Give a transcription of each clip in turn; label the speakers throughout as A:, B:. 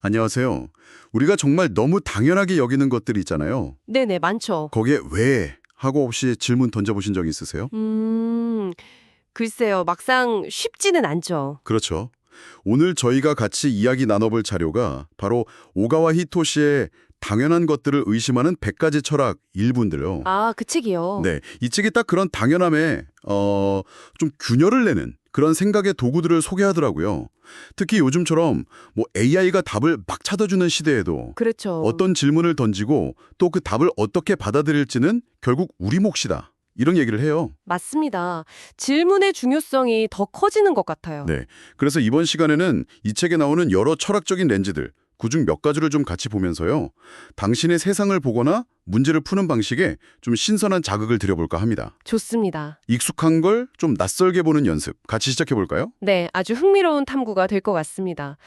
A: 안녕하세요. 우리가 정말 너무 당연하게 여기는 것들이 있잖아요.
B: 네네, 많죠.
A: 거기에 왜 하고 혹시 질문 던져보신 적 있으세요?
B: 음, 글쎄요, 막상 쉽지는 않죠.
A: 그렇죠. 오늘 저희가 같이 이야기 나눠볼 자료가 바로 오가와 히토시의 당연한 것들을 의심하는 100가지 철학 일부인데요.
B: 아, 그 책이요.
A: 네, 이 책이 딱 그런 당연함에 어, 좀 균열을 내는 그런 생각의 도구들을 소개하더라고요. 특히 요즘처럼 뭐 AI가 답을 막 찾아주는 시대에도
B: 그렇죠.
A: 어떤 질문을 던지고 또 그 답을 어떻게 받아들일지는 결국 우리 몫이다. 이런 얘기를 해요.
B: 맞습니다. 질문의 중요성이 더 커지는 것 같아요.
A: 네. 그래서 이번 시간에는 이 책에 나오는 여러 철학적인 렌즈들, 그중 몇 가지를 좀 같이 보면서요. 당신의 세상을 보거나 문제를 푸는 방식에 좀 신선한 자극을 드려볼까 합니다.
B: 좋습니다.
A: 익숙한 걸 좀 낯설게 보는 연습 같이 시작해볼까요?
B: 네, 아주 흥미로운 탐구가 될 것 같습니다.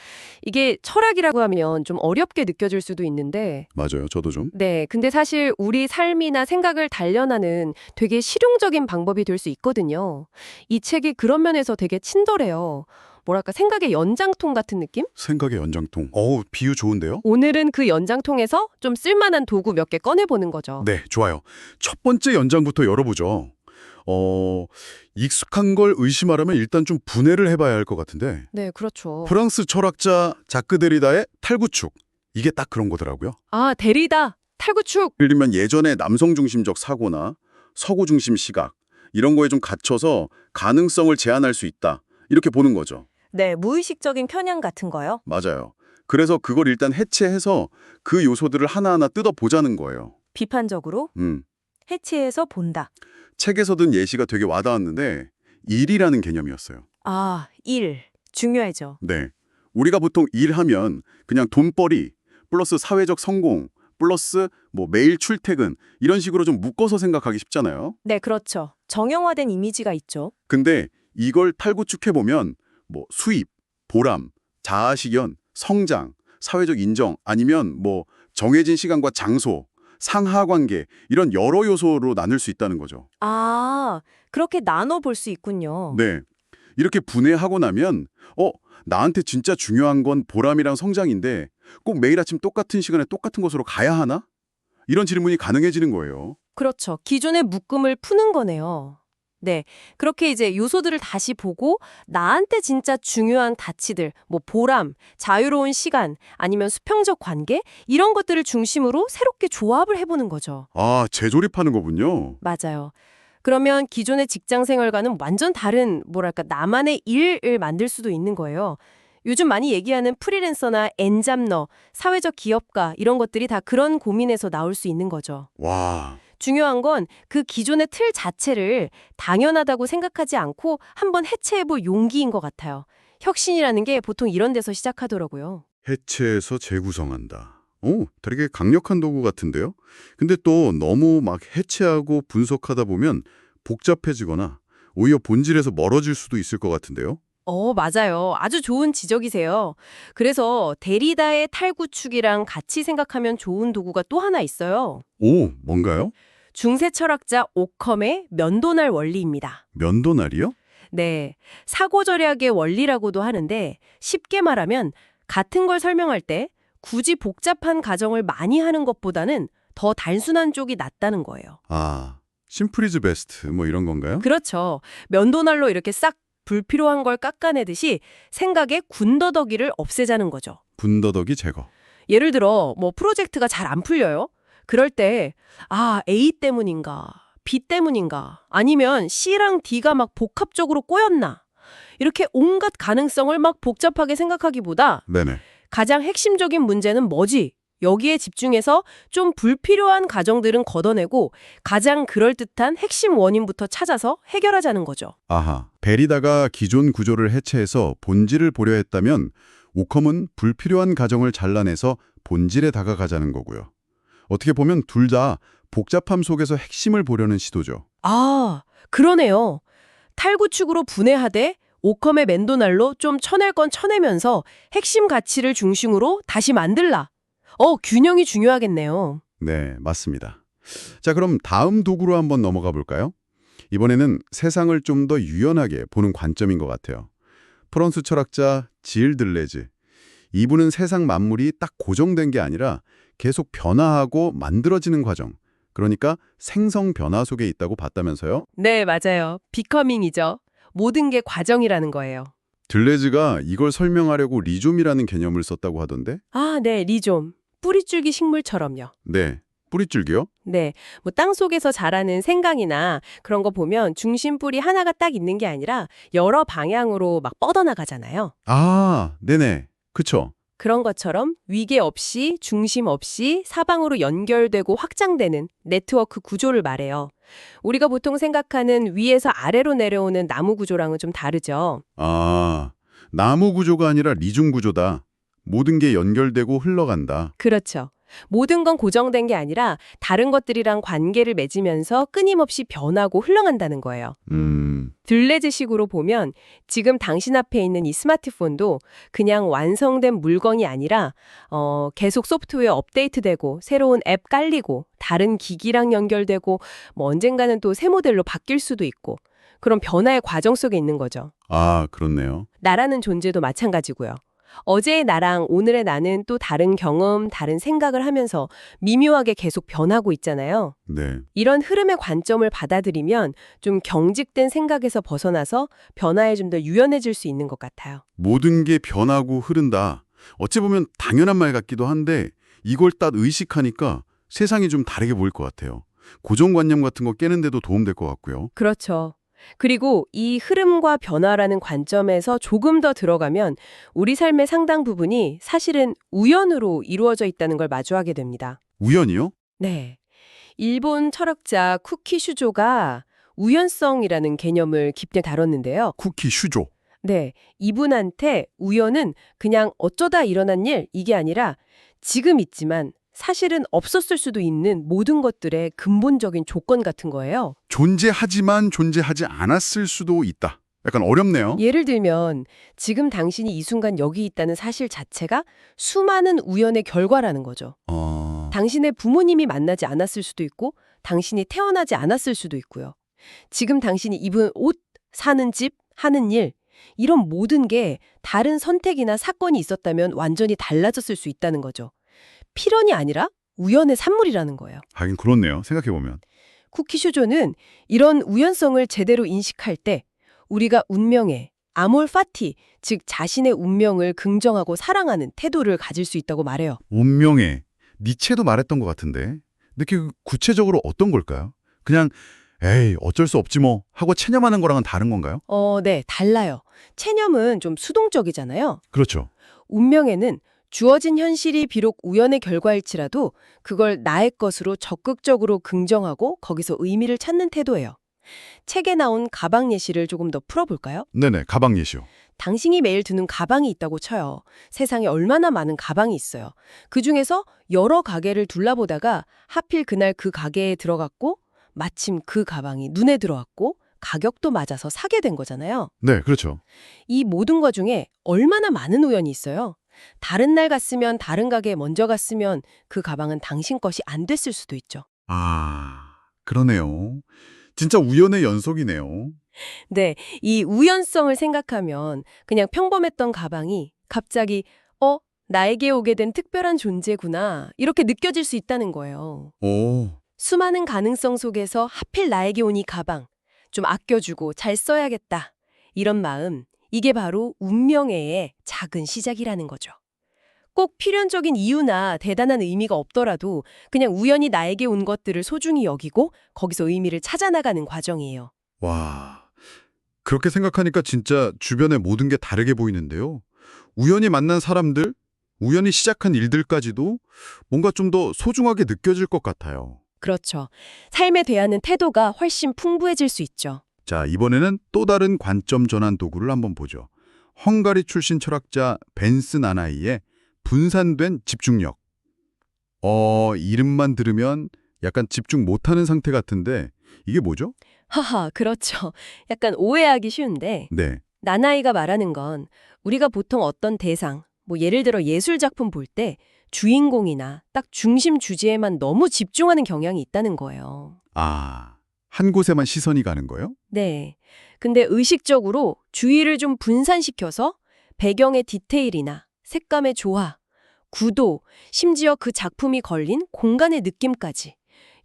B: 이게 철학이라고 하면 좀 어렵게 느껴질 수도 있는데,
A: 맞아요. 저도 좀.
B: 네, 근데 사실 우리 삶이나 생각을 단련하는 되게 실용적인 방법이 될 수 있거든요. 이 책이 그런 면에서 되게 친절해요. 뭐랄까, 생각의 연장통 같은 느낌?
A: 생각의 연장통. 어우, 비유 좋은데요?
B: 오늘은 그 연장통에서 좀 쓸만한 도구 몇 개 꺼내보는 거죠.
A: 네, 좋아요. 첫 번째 연장부터 열어보죠. 어, 익숙한 걸 의심하려면 일단 좀 분해를 해봐야 할 것 같은데
B: 네, 그렇죠.
A: 프랑스 철학자 자크 데리다의 탈구축 이게 딱 그런 거더라고요.
B: 아, 대리다. 탈구축.
A: 예를 들면 예전에 남성 중심적 사고나 서구 중심 시각 이런 거에 좀 갇혀서 가능성을 제한할 수 있다 이렇게 보는 거죠.
C: 네, 무의식적인 편향 같은 거요.
A: 맞아요. 그래서 그걸 일단 해체해서 그 요소들을 하나하나 뜯어보자는 거예요.
C: 비판적으로
A: 음.
C: 해체해서 본다.
A: 책에서 든 예시가 되게 와닿았는데 일이라는 개념이었어요.
C: 아, 일. 중요하죠.
A: 네. 우리가 보통 일하면 그냥 돈벌이 플러스 사회적 성공 플러스 뭐 매일 출퇴근 이런 식으로 좀 묶어서 생각하기 쉽잖아요.
C: 네, 그렇죠. 정형화된 이미지가 있죠.
A: 근데 이걸 탈구축해 보면 뭐 수입, 보람, 자아실현, 성장, 사회적 인정 아니면 뭐 정해진 시간과 장소, 상하관계 이런 여러 요소로 나눌 수 있다는 거죠.
C: 아, 그렇게 나눠 볼 수 있군요.
A: 네. 이렇게 분해하고 나면 어, 나한테 진짜 중요한 건 보람이랑 성장인데 꼭 매일 아침 똑같은 시간에 똑같은 곳으로 가야 하나? 이런 질문이 가능해지는 거예요.
B: 그렇죠. 기존의 묶음을 푸는 거네요. 네. 그렇게 이제 요소들을 다시 보고 나한테 진짜 중요한 가치들, 뭐 보람, 자유로운 시간, 아니면 수평적 관계 이런 것들을 중심으로 새롭게 조합을 해보는 거죠.
A: 아, 재조립하는 거군요.
B: 맞아요. 그러면 기존의 직장 생활과는 완전 다른 뭐랄까 나만의 일을 만들 수도 있는 거예요. 요즘 많이 얘기하는 프리랜서나 엔잡너, 사회적 기업가 이런 것들이 다 그런 고민에서 나올 수 있는 거죠.
A: 와,
B: 중요한 건 그 기존의 틀 자체를 당연하다고 생각하지 않고 한번 해체해볼 용기인 것 같아요. 혁신이라는 게 보통 이런 데서 시작하더라고요.
A: 해체해서 재구성한다. 오, 되게 강력한 도구 같은데요? 근데 또 너무 막 해체하고 분석하다 보면 복잡해지거나 오히려 본질에서 멀어질 수도 있을 것 같은데요?
B: 어, 맞아요. 아주 좋은 지적이세요. 그래서 데리다의 탈구축이랑 같이 생각하면 좋은 도구가 또 하나 있어요.
A: 오, 뭔가요?
B: 중세 철학자 오컴의 면도날 원리입니다.
A: 면도날이요?
B: 네, 사고 절약의 원리라고도 하는데 쉽게 말하면 같은 걸 설명할 때 굳이 복잡한 가정을 많이 하는 것보다는 더 단순한 쪽이 낫다는 거예요.
A: 아, 심플이즈 베스트 뭐 이런 건가요?
B: 그렇죠. 면도날로 이렇게 싹 불필요한 걸 깎아내듯이 생각의 군더더기를 없애자는 거죠.
A: 분더더기 제거.
B: 예를 들어 뭐 프로젝트가 잘 안 풀려요. 그럴 때 아, A 때문인가? B 때문인가? 아니면 C랑 D가 막 복합적으로 꼬였나? 이렇게 온갖 가능성을 막 복잡하게 생각하기보다
A: 네네.
B: 가장 핵심적인 문제는 뭐지? 여기에 집중해서 좀 불필요한 가정들은 걷어내고 가장 그럴듯한 핵심 원인부터 찾아서 해결하자는 거죠.
A: 아하, 베리다가 기존 구조를 해체해서 본질을 보려 했다면 오컴은 불필요한 가정을 잘라내서 본질에 다가가자는 거고요. 어떻게 보면 둘 다 복잡함 속에서 핵심을 보려는 시도죠.
B: 아, 그러네요. 탈구축으로 분해하되 오컴의 맨도날로 좀 쳐낼 건 쳐내면서 핵심 가치를 중심으로 다시 만들라. 어, 균형이 중요하겠네요.
A: 네, 맞습니다. 자, 그럼 다음 도구로 한번 넘어가 볼까요? 이번에는 세상을 좀 더 유연하게 보는 관점인 것 같아요. 프랑스 철학자 질 들레즈. 이분은 세상 만물이 딱 고정된 게 아니라 계속 변화하고 만들어지는 과정. 그러니까 생성 변화 속에 있다고 봤다면서요?
B: 네, 맞아요. 비커밍이죠. 모든 게 과정이라는 거예요.
A: 들레즈가 이걸 설명하려고 리좀이라는 개념을 썼다고 하던데?
B: 아, 네, 리좀. 뿌리줄기 식물처럼요.
A: 네. 뿌리줄기요?
B: 네, 뭐 땅 속에서 자라는 생강이나 그런 거 보면 중심 뿌리 하나가 딱 있는 게 아니라 여러 방향으로 막 뻗어나가잖아요.
A: 아, 네네. 그쵸.
B: 그런 것처럼 위계 없이 중심 없이 사방으로 연결되고 확장되는 네트워크 구조를 말해요. 우리가 보통 생각하는 위에서 아래로 내려오는 나무 구조랑은 좀 다르죠.
A: 아, 나무 구조가 아니라 리중 구조다. 모든 게 연결되고 흘러간다.
B: 그렇죠. 모든 건 고정된 게 아니라 다른 것들이랑 관계를 맺으면서 끊임없이 변하고 흘러간다는 거예요.
A: 음,
B: 들레즈식으로 보면 지금 당신 앞에 있는 이 스마트폰도 그냥 완성된 물건이 아니라 어, 계속 소프트웨어 업데이트되고 새로운 앱 깔리고 다른 기기랑 연결되고 뭐 언젠가는 또 새 모델로 바뀔 수도 있고 그런 변화의 과정 속에 있는 거죠.
A: 아, 그렇네요.
B: 나라는 존재도 마찬가지고요. 어제의 나랑 오늘의 나는 또 다른 경험, 다른 생각을 하면서 미묘하게 계속 변하고 있잖아요.
A: 네.
B: 이런 흐름의 관점을 받아들이면 좀 경직된 생각에서 벗어나서 변화에 좀 더 유연해질 수 있는 것 같아요.
A: 모든 게 변하고 흐른다. 어찌 보면 당연한 말 같기도 한데 이걸 딱 의식하니까 세상이 좀 다르게 보일 것 같아요. 고정관념 같은 거 깨는 데도 도움될 것 같고요.
B: 그렇죠. 그리고 이 흐름과 변화라는 관점에서 조금 더 들어가면 우리 삶의 상당 부분이 사실은 우연으로 이루어져 있다는 걸 마주하게 됩니다.
A: 우연이요?
B: 네. 일본 철학자 쿠키 슈조가 우연성이라는 개념을 깊게 다뤘는데요.
A: 쿠키 슈조.
B: 네. 이분한테 우연은 그냥 어쩌다 일어난 일, 이게 아니라 지금 있지만 사실은 없었을 수도 있는 모든 것들의 근본적인 조건 같은 거예요.
A: 존재하지만 존재하지 않았을 수도 있다. 약간 어렵네요.
B: 예를 들면 지금 당신이 이 순간 여기 있다는 사실 자체가 수많은 우연의 결과라는 거죠.
A: 어...
B: 당신의 부모님이 만나지 않았을 수도 있고 당신이 태어나지 않았을 수도 있고요. 지금 당신이 입은 옷, 사는 집, 하는 일 이런 모든 게 다른 선택이나 사건이 있었다면 완전히 달라졌을 수 있다는 거죠. 필연이 아니라 우연의 산물이라는 거예요.
A: 하긴 그렇네요. 생각해보면.
B: 쿠키쇼조는 이런 우연성을 제대로 인식할 때 우리가 운명에 아몰 파티, 즉 자신의 운명을 긍정하고 사랑하는 태도를 가질 수 있다고 말해요.
A: 운명에 니체도 말했던 것 같은데 근데 그 구체적으로 어떤 걸까요? 그냥 에이 어쩔 수 없지 뭐 하고 체념하는 거랑은 다른 건가요?
B: 어, 네, 달라요. 체념은 좀 수동적이잖아요.
A: 그렇죠.
B: 운명에는 주어진 현실이 비록 우연의 결과일지라도 그걸 나의 것으로 적극적으로 긍정하고 거기서 의미를 찾는 태도예요. 책에 나온 가방 예시를 조금 더 풀어볼까요?
A: 네네 가방 예시요.
B: 당신이 매일 드는 가방이 있다고 쳐요. 세상에 얼마나 많은 가방이 있어요. 그 중에서 여러 가게를 둘러보다가 하필 그날 그 가게에 들어갔고 마침 그 가방이 눈에 들어왔고 가격도 맞아서 사게 된 거잖아요.
A: 네 그렇죠.
B: 이 모든 것 중에 얼마나 많은 우연이 있어요. 다른 날 갔으면 다른 가게에 먼저 갔으면 그 가방은 당신 것이 안 됐을 수도 있죠.
A: 아 그러네요. 진짜 우연의 연속이네요.
B: 네, 이 우연성을 생각하면 그냥 평범했던 가방이 갑자기 어? 나에게 오게 된 특별한 존재구나 이렇게 느껴질 수 있다는 거예요.
A: 오
B: 수많은 가능성 속에서 하필 나에게 온 이 가방 좀 아껴주고 잘 써야겠다 이런 마음 이게 바로 운명의 작은 시작이라는 거죠. 꼭 필연적인 이유나 대단한 의미가 없더라도 그냥 우연히 나에게 온 것들을 소중히 여기고 거기서 의미를 찾아 나가는 과정이에요.
A: 와, 그렇게 생각하니까 진짜 주변의 모든 게 다르게 보이는데요. 우연히 만난 사람들, 우연히 시작한 일들까지도 뭔가 좀 더 소중하게 느껴질 것 같아요.
B: 그렇죠. 삶에 대하는 태도가 훨씬 풍부해질 수 있죠.
A: 자, 이번에는 또 다른 관점 전환 도구를 한번 보죠. 헝가리 출신 철학자 벤스 나나이의 분산된 집중력. 어, 이름만 들으면 약간 집중 못하는 상태 같은데 이게 뭐죠?
B: 하하, 그렇죠. 약간 오해하기 쉬운데
A: 네.
B: 나나이가 말하는 건 우리가 보통 어떤 대상, 뭐 예를 들어 예술 작품 볼 때 주인공이나 딱 중심 주제에만 너무 집중하는 경향이 있다는 거예요.
A: 아, 한 곳에만 시선이 가는 거예요?
B: 네. 근데 의식적으로 주의를 좀 분산시켜서 배경의 디테일이나 색감의 조화, 구도, 심지어 그 작품이 걸린 공간의 느낌까지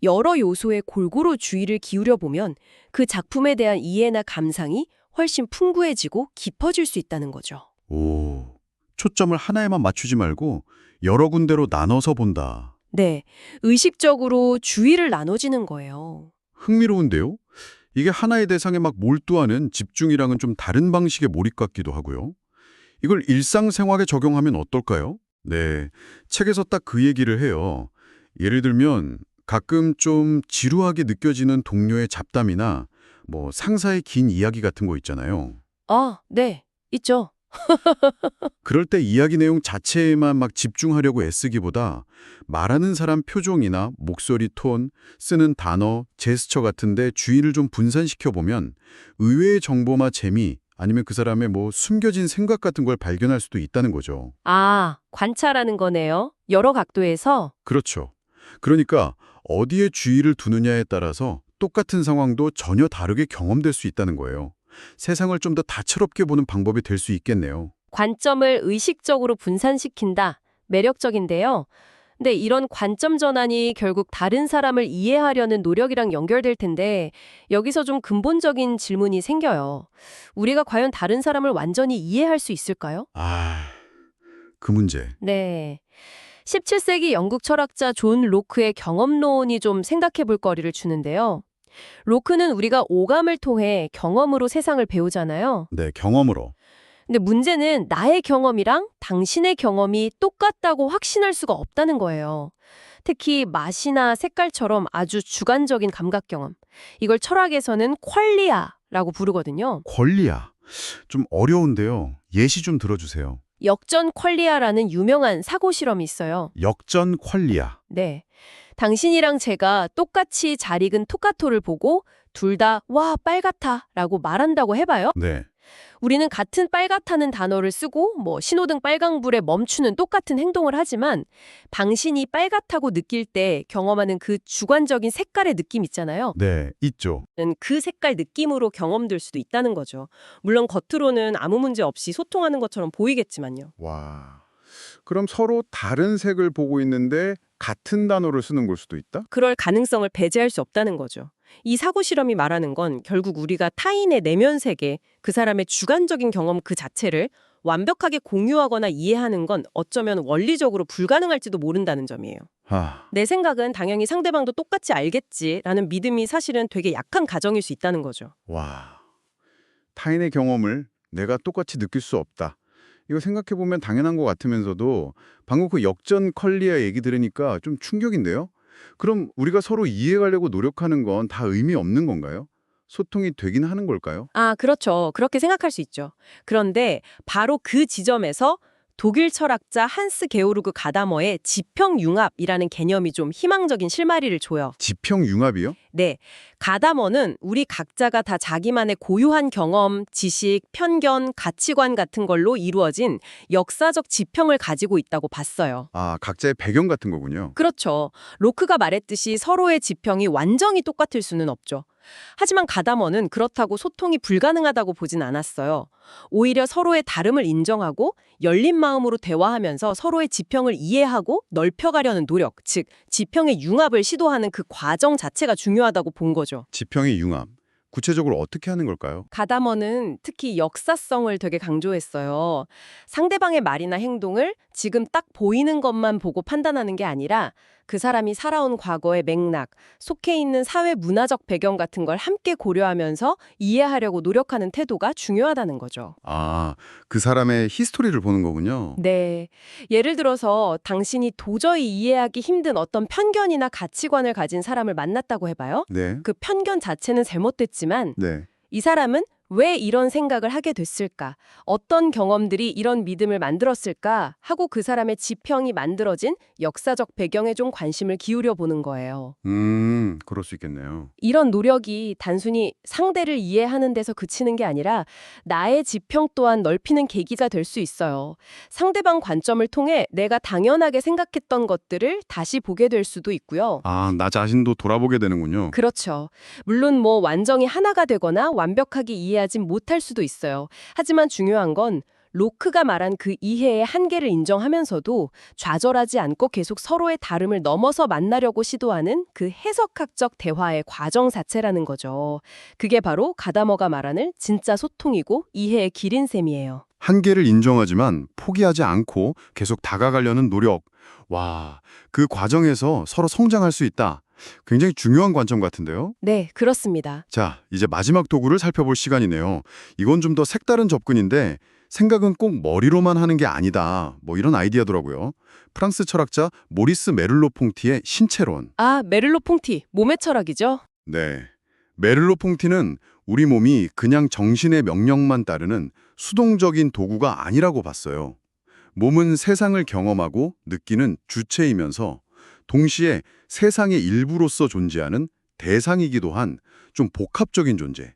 B: 여러 요소에 골고루 주의를 기울여 보면 그 작품에 대한 이해나 감상이 훨씬 풍부해지고 깊어질 수 있다는 거죠.
A: 오, 초점을 하나에만 맞추지 말고 여러 군데로 나눠서 본다.
B: 네, 의식적으로 주의를 나눠지는 거예요.
A: 흥미로운데요? 이게 하나의 대상에 막 몰두하는 집중이랑은 좀 다른 방식의 몰입 같기도 하고요. 이걸 일상생활에 적용하면 어떨까요? 네, 책에서 딱 그 얘기를 해요. 예를 들면 가끔 좀 지루하게 느껴지는 동료의 잡담이나 뭐 상사의 긴 이야기 같은 거 있잖아요.
B: 아, 네, 있죠.
A: 그럴 때 이야기 내용 자체에만 막 집중하려고 애쓰기보다 말하는 사람 표정이나 목소리 톤, 쓰는 단어, 제스처 같은데 주의를 좀 분산시켜 보면 의외의 정보나 재미 아니면 그 사람의 뭐 숨겨진 생각 같은 걸 발견할 수도 있다는 거죠.
B: 아, 관찰하는 거네요. 여러 각도에서.
A: 그렇죠. 그러니까 어디에 주의를 두느냐에 따라서 똑같은 상황도 전혀 다르게 경험될 수 있다는 거예요. 세상을 좀 더 다채롭게 보는 방법이 될 수 있겠네요.
B: 관점을 의식적으로 분산시킨다. 매력적인데요. 근데 이런 관점 전환이 결국 다른 사람을 이해하려는 노력이랑 연결될 텐데 여기서 좀 근본적인 질문이 생겨요. 우리가 과연 다른 사람을 완전히 이해할 수 있을까요?
A: 아, 그 문제.
B: 네. 17세기 영국 철학자 존 로크의 경험론이 좀 생각해 볼 거리를 주는데요. 로크는 우리가 오감을 통해 경험으로 세상을 배우잖아요.
A: 네, 경험으로.
B: 근데 문제는 나의 경험이랑 당신의 경험이 똑같다고 확신할 수가 없다는 거예요. 특히 맛이나 색깔처럼 아주 주관적인 감각 경험. 이걸 철학에서는 퀄리아라고 부르거든요.
A: 권리야. 좀 어려운데요. 예시 좀 들어주세요.
B: 역전 퀄리아라는 유명한 사고 실험이 있어요.
A: 역전 퀄리야.
B: 네. 당신이랑 제가 똑같이 잘 익은 토카토를 보고 둘 다 와 빨갛다 라고 말한다고 해봐요.
A: 네.
B: 우리는 같은 빨갛다는 단어를 쓰고 뭐 신호등 빨강불에 멈추는 똑같은 행동을 하지만 당신이 빨갛다고 느낄 때 경험하는 그 주관적인 색깔의 느낌 있잖아요.
A: 네, 있죠.
B: 그 색깔 느낌으로 경험될 수도 있다는 거죠. 물론 겉으로는 아무 문제 없이 소통하는 것처럼 보이겠지만요.
A: 와. 그럼 서로 다른 색을 보고 있는데 같은 단어를 쓰는 걸 수도 있다?
B: 그럴 가능성을 배제할 수 없다는 거죠. 이 사고 실험이 말하는 건 결국 우리가 타인의 내면 세계, 그 사람의 주관적인 경험 그 자체를 완벽하게 공유하거나 이해하는 건 어쩌면 원리적으로 불가능할지도 모른다는 점이에요.
A: 하.
B: 내 생각은 당연히 상대방도 똑같이 알겠지라는 믿음이 사실은 되게 약한 가정일 수 있다는 거죠.
A: 와. 타인의 경험을 내가 똑같이 느낄 수 없다. 이거 생각해 보면 당연한 것 같으면서도 방금 그 역전 컬리아 얘기 들으니까 좀 충격인데요. 그럼 우리가 서로 이해하려고 노력하는 건 다 의미 없는 건가요? 소통이 되긴 하는 걸까요?
B: 아, 그렇죠. 그렇게 생각할 수 있죠. 그런데 바로 그 지점에서 독일 철학자 한스 게오르그 가다머의 지평융합이라는 개념이 좀 희망적인 실마리를 줘요.
A: 지평 융합이요?
B: 네. 가다머는 우리 각자가 다 자기만의 고유한 경험, 지식, 편견, 가치관 같은 걸로 이루어진 역사적 지평을 가지고 있다고 봤어요.
A: 아, 각자의 배경 같은 거군요.
B: 그렇죠. 로크가 말했듯이 서로의 지평이 완전히 똑같을 수는 없죠. 하지만 가다머는 그렇다고 소통이 불가능하다고 보진 않았어요. 오히려 서로의 다름을 인정하고 열린 마음으로 대화하면서 서로의 지평을 이해하고 넓혀가려는 노력, 즉 지평의 융합을 시도하는 그 과정 자체가 중요하다고 본 거죠.
A: 지평의 융합. 구체적으로 어떻게 하는 걸까요?
B: 가다머는 특히 역사성을 되게 강조했어요. 상대방의 말이나 행동을 지금 딱 보이는 것만 보고 판단하는 게 아니라 그 사람이 살아온 과거의 맥락, 속해 있는 사회 문화적 배경 같은 걸 함께 고려하면서 이해하려고 노력하는 태도가 중요하다는 거죠.
A: 아, 그 사람의 히스토리를 보는 거군요.
B: 네. 예를 들어서 당신이 도저히 이해하기 힘든 어떤 편견이나 가치관을 가진 사람을 만났다고 해봐요.
A: 네.
B: 그 편견 자체는 잘못됐지만
A: 네.
B: 이 사람은 왜 이런 생각을 하게 됐을까? 어떤 경험들이 이런 믿음을 만들었을까? 하고 그 사람의 지평이 만들어진 역사적 배경에 좀 관심을 기울여 보는 거예요.
A: 음, 그럴 수 있겠네요.
B: 이런 노력이 단순히 상대를 이해하는 데서 그치는 게 아니라 나의 지평 또한 넓히는 계기가 될 수 있어요. 상대방 관점을 통해 내가 당연하게 생각했던 것들을 다시 보게 될 수도 있고요.
A: 아, 나 자신도 돌아보게 되는군요.
B: 그렇죠. 물론 뭐 완전히 하나가 되거나 완벽하게 이해 하진 못할 수도 있어요. 하지만 중요한 건 로크가 말한 그 이해의 한계를 인정하면서도 좌절하지 않고 계속 서로의 다름을 넘어서 만나려고 시도하는 그 해석학적 대화의 과정 자체라는 거죠. 그게 바로 가다머가 말하는 진짜 소통이고 이해의 길인 셈이에요.
A: 한계를 인정하지만 포기하지 않고 계속 다가가려는 노력. 와, 그 과정에서 서로 성장할 수 있다. 굉장히 중요한 관점 같은데요.
B: 네, 그렇습니다.
A: 자, 이제 마지막 도구를 살펴볼 시간이네요. 이건 좀 더 색다른 접근인데 생각은 꼭 머리로만 하는 게 아니다. 뭐 이런 아이디어더라고요. 프랑스 철학자 모리스 메를로 퐁티의 신체론.
B: 아, 메를로 퐁티, 몸의 철학이죠?
A: 네. 메를로 퐁티는 우리 몸이 그냥 정신의 명령만 따르는 수동적인 도구가 아니라고 봤어요. 몸은 세상을 경험하고 느끼는 주체이면서 동시에 세상의 일부로서 존재하는 대상이기도 한 좀 복합적인 존재,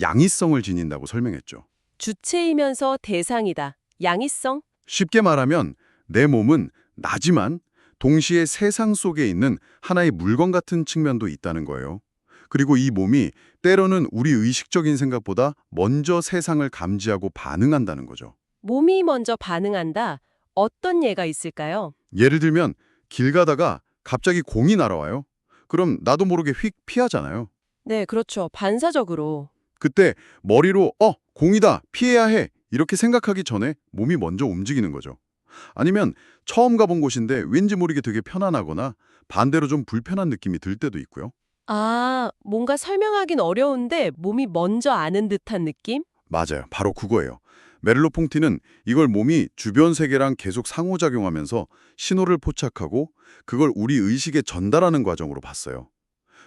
A: 양이성을 지닌다고 설명했죠.
B: 주체이면서 대상이다. 양이성?
A: 쉽게 말하면 내 몸은 나지만 동시에 세상 속에 있는 하나의 물건 같은 측면도 있다는 거예요. 그리고 이 몸이 때로는 우리 의식적인 생각보다 먼저 세상을 감지하고 반응한다는 거죠.
B: 몸이 먼저 반응한다. 어떤 예가 있을까요?
A: 예를 들면 길 가다가 갑자기 공이 날아와요. 그럼 나도 모르게 휙 피하잖아요.
B: 네, 그렇죠. 반사적으로.
A: 그때 머리로 어, 공이다. 피해야 해. 이렇게 생각하기 전에 몸이 먼저 움직이는 거죠. 아니면 처음 가본 곳인데 왠지 모르게 되게 편안하거나 반대로 좀 불편한 느낌이 들 때도 있고요.
B: 아, 뭔가 설명하긴 어려운데 몸이 먼저 아는 듯한 느낌?
A: 맞아요. 바로 그거예요. 메를로 퐁티는 이걸 몸이 주변 세계랑 계속 상호작용하면서 신호를 포착하고 그걸 우리 의식에 전달하는 과정으로 봤어요.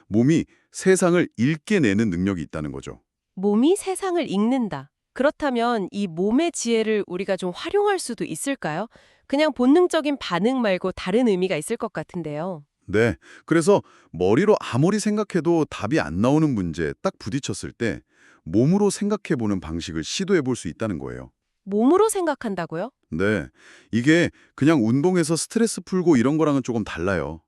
A: 몸이 세상을 읽게 내는 능력이 있다는 거죠.
B: 몸이 세상을 읽는다. 그렇다면 이 몸의 지혜를 우리가 좀 활용할 수도 있을까요? 그냥 본능적인 반응 말고 다른 의미가 있을 것 같은데요.
A: 네. 그래서 머리로 아무리 생각해도 답이 안 나오는 문제에 딱 부딪혔을 때 몸으로 생각해보는 방식을 시도해볼 수 있다는 거예요.
B: 몸으로 생각한다고요?
A: 네. 이게 그냥 운동해서 스트레스 풀고 이런 거랑은 조금 달라요.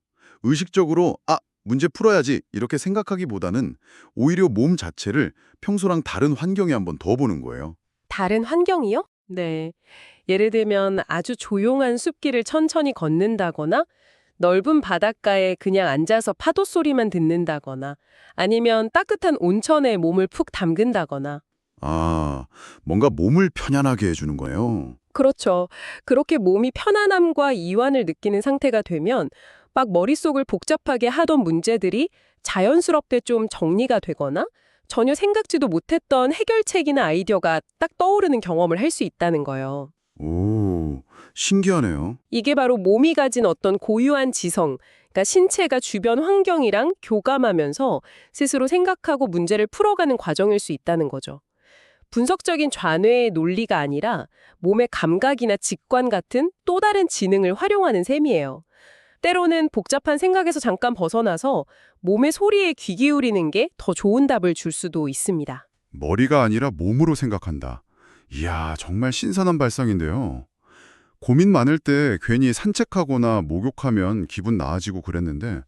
A: 의식적으로 아, 문제 풀어야지 이렇게 생각하기보다는 오히려 몸 자체를 평소랑 다른 환경에 한번 더 보는 거예요.
B: 다른 환경이요? 네. 예를 들면 아주 조용한 숲길을 천천히 걷는다거나 넓은 바닷가에 그냥 앉아서 파도 소리만 듣는다거나 아니면 따뜻한 온천에 몸을 푹 담근다거나
A: 아, 뭔가 몸을 편안하게 해주는 거예요.
B: 그렇죠. 그렇게 몸이 편안함과 이완을 느끼는 상태가 되면 막 머릿속을 복잡하게 하던 문제들이 자연스럽게 좀 정리가 되거나 전혀 생각지도 못했던 해결책이나 아이디어가 딱 떠오르는 경험을 할 수 있다는 거예요.
A: 오, 신기하네요.
B: 이게 바로 몸이 가진 어떤 고유한 지성, 그러니까 신체가 주변 환경이랑 교감하면서 스스로 생각하고 문제를 풀어가는 과정일 수 있다는 거죠. 분석적인 좌뇌의 논리가 아니라 몸의 감각이나 직관 같은 또 다른 지능을 활용하는 셈이에요. 때로는 복잡한 생각에서 잠깐 벗어나서 몸의 소리에 귀 기울이는 게 더 좋은 답을 줄 수도 있습니다.
A: 머리가 아니라 몸으로 생각한다. 이야, 정말 신선한 발상인데요. 고민 많을 때 괜히 산책하거나 목욕하면 기분 나아지고 그랬는데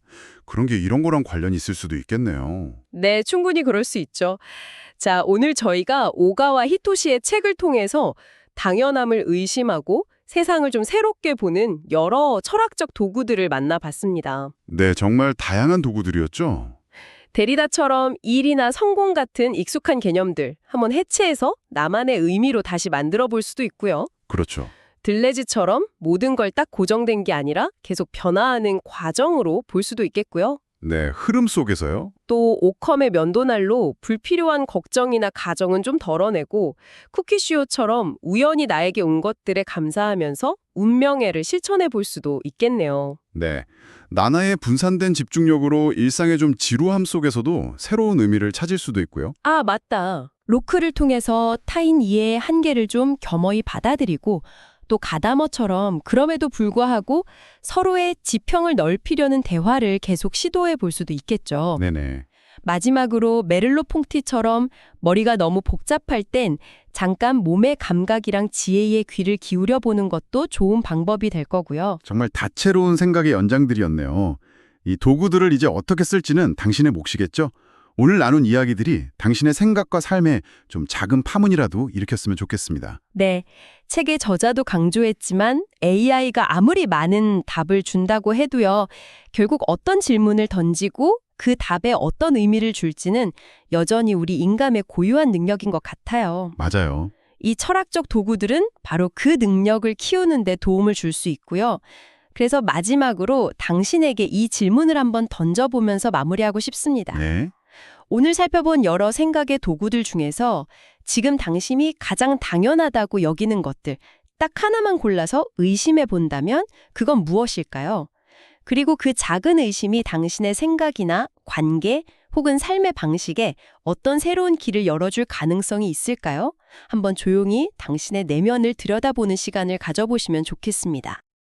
A: 그런 게 이런 거랑 관련이 있을 수도 있겠네요.
B: 네, 충분히 그럴 수 있죠. 자, 오늘 저희가 오가와 히토시의 책을 통해서 당연함을 의심하고 세상을 좀 새롭게 보는 여러 철학적 도구들을 만나봤습니다.
A: 네, 정말 다양한 도구들이었죠.
B: 데리다처럼 일이나 성공 같은 익숙한 개념들 한번 해체해서 나만의 의미로 다시 만들어 볼 수도 있고요.
A: 그렇죠.
B: 들레즈처럼 모든 걸 딱 고정된 게 아니라 계속 변화하는 과정으로 볼 수도 있겠고요.
A: 네, 흐름 속에서요.
B: 또 오컴의 면도날로 불필요한 걱정이나 가정은 좀 덜어내고 쿠키쇼처럼 우연히 나에게 온 것들에 감사하면서 운명애를 실천해 볼 수도 있겠네요.
A: 네. 나나의 분산된 집중력으로 일상의 좀 지루함 속에서도 새로운 의미를 찾을 수도 있고요.
B: 아, 맞다.
C: 로크를 통해서 타인 이해의 한계를 좀 겸허히 받아들이고 또 가다머처럼 그럼에도 불구하고 서로의 지평을 넓히려는 대화를 계속 시도해 볼 수도 있겠죠.
A: 네네.
C: 마지막으로 메를로 퐁티처럼 머리가 너무 복잡할 땐 잠깐 몸의 감각이랑 지혜의 귀를 기울여 보는 것도 좋은 방법이 될 거고요.
A: 정말 다채로운 생각의 연장들이었네요. 이 도구들을 이제 어떻게 쓸지는 당신의 몫이겠죠? 오늘 나눈 이야기들이 당신의 생각과 삶에 좀 작은 파문이라도 일으켰으면 좋겠습니다.
C: 네.
B: 책의 저자도 강조했지만 AI가 아무리 많은 답을 준다고 해도요, 결국 어떤 질문을 던지고 그 답에 어떤 의미를 줄지는 여전히 우리 인간의 고유한 능력인 것 같아요.
A: 맞아요.
B: 이 철학적 도구들은 바로 그 능력을 키우는 데 도움을 줄 수 있고요. 그래서 마지막으로 당신에게 이 질문을 한번 던져보면서 마무리하고 싶습니다.
A: 네.
B: 오늘 살펴본 여러 생각의 도구들 중에서 지금 당신이 가장 당연하다고 여기는 것들 딱 하나만 골라서 의심해 본다면 그건 무엇일까요? 그리고 그 작은 의심이 당신의 생각이나 관계 혹은 삶의 방식에 어떤 새로운 길을 열어줄 가능성이 있을까요? 한번 조용히 당신의 내면을 들여다보는 시간을 가져보시면 좋겠습니다.